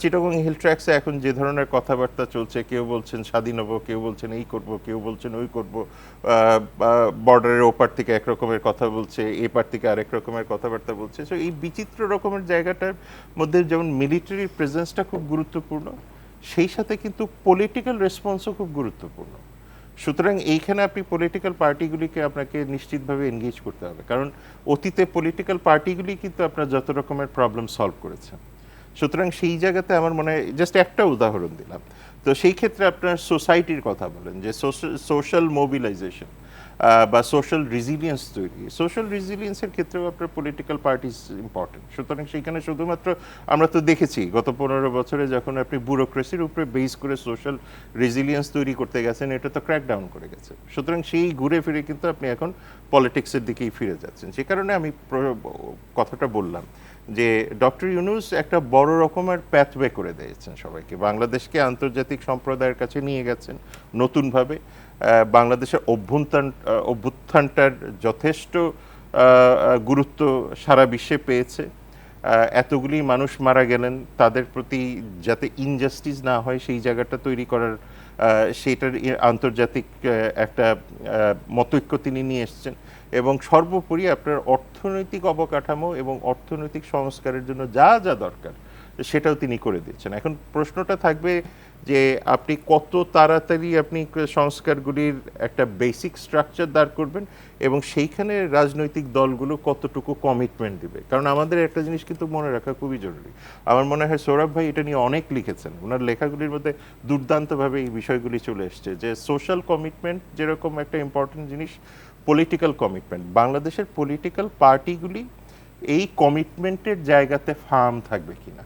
Chittagong hill ট্র্যাক্সে এখন যে ধরনের কথাবার্তা চলছে, কেউ বলছেন স্বাধীন হব কেউ বলছেন এই করব, কেউ বলছেন ওই করব বর্ডারের ওপার থেকে এক রকমের কথা বলছে এপার থেকে আরেক রকমের কথাবার্তা বলছে। সো এই বিচিত্র রকমের জায়গাটার মধ্যে যেমন মিলিটারি প্রেজেন্সটা খুব গুরুত্বপূর্ণ, সেই সাথে কিন্তু পলিটিক্যাল রেসপন্সও খুব গুরুত্বপূর্ণ। সুতরাং এইখানে আপনি পলিটিক্যাল পার্টিগুলিকে আপনাকে নিশ্চিতভাবে এনগেজ করতে হবে। কারণ অতীতে পলিটিক্যাল পার্টিগুলি কিন্তু আপনার যত রকমের প্রবলেম সলভ করেছে। সুতরাং সেই জায়গাতে আমার মনে হয় জাস্ট একটা উদাহরণ দিলাম। তো সেই ক্ষেত্রে আপনার সোসাইটির কথা বলেন, যে সোশ্যাল মোবিলাইজেশন বা সোশ্যাল রেজিলিয়েন্স তৈরি। সোশ্যাল রেজিলিয়েন্সের ক্ষেত্রেও আপনার পলিটিক্যাল পার্টিস ইম্পর্টেন্ট সুতরাং সেখানে শুধুমাত্র আমরা তো দেখেছি, গত পনেরো বছরে যখন আপনি ব্যুরোক্রেসির উপরে বেস করে সোশ্যাল রেজিলিয়েন্স তৈরি করতে গেছেন, এটা তো ক্র্যাক ডাউন করে গেছে। সুতরাং সেই ঘুরে ফিরে কিন্তু আপনি এখন পলিটিক্সের দিকেই ফিরে যাচ্ছেন। সে কারণে আমি কথাটা বললাম যে ডক্টর ইউনুস একটা বড় রকমের প্যাথওয়ে করে দিয়েছেন সবাইকে। বাংলাদেশকে আন্তর্জাতিক সম্প্রদায়ের কাছে নিয়ে গেছেন নতুনভাবে। বাংলাদেশের অভ্যন্তান অভ্যুত্থানটার যথেষ্ট গুরুত্ব সারা বিশ্বে পেয়েছে। এতগুলি মানুষ মারা গেলেন, তাদের প্রতি যাতে ইনজাস্টিস না হয় সেই জায়গাটা তৈরি করার সেটার আন্তর্জাতিক একটা মতৈক্য তিনি নিয়ে এসছেন। এবং সর্বোপরি আপনার অর্থনৈতিক অবকাঠামো এবং অর্থনৈতিক সংস্কারের জন্য যা যা দরকার সেটাও তিনি করে দিচ্ছেন এখন প্রশ্নটা থাকবে যে আপনি কত তাড়াতাড়ি আপনি সংস্কারগুলির একটা বেসিক স্ট্রাকচার দাঁড় করবেন এবং সেইখানে রাজনৈতিক দলগুলো কতটুকু কমিটমেন্ট দিবে? কারণ আমাদের একটা জিনিস কিন্তু মনে রাখা খুবই জরুরি। আমার মনে হয় সৌরভ ভাই এটা নিয়ে অনেক লিখেছেন। ওনার লেখাগুলির মধ্যে দুর্দান্তভাবে এই বিষয়গুলি চলে এসছে যে সোশ্যাল কমিটমেন্ট যেরকম একটা ইম্পর্টেন্ট জিনিস পলিটিক্যাল কমিটমেন্ট বাংলাদেশের পলিটিক্যাল পার্টিগুলি এই কমিটমেন্টের জায়গাতে ফার্ম থাকবে কিনা?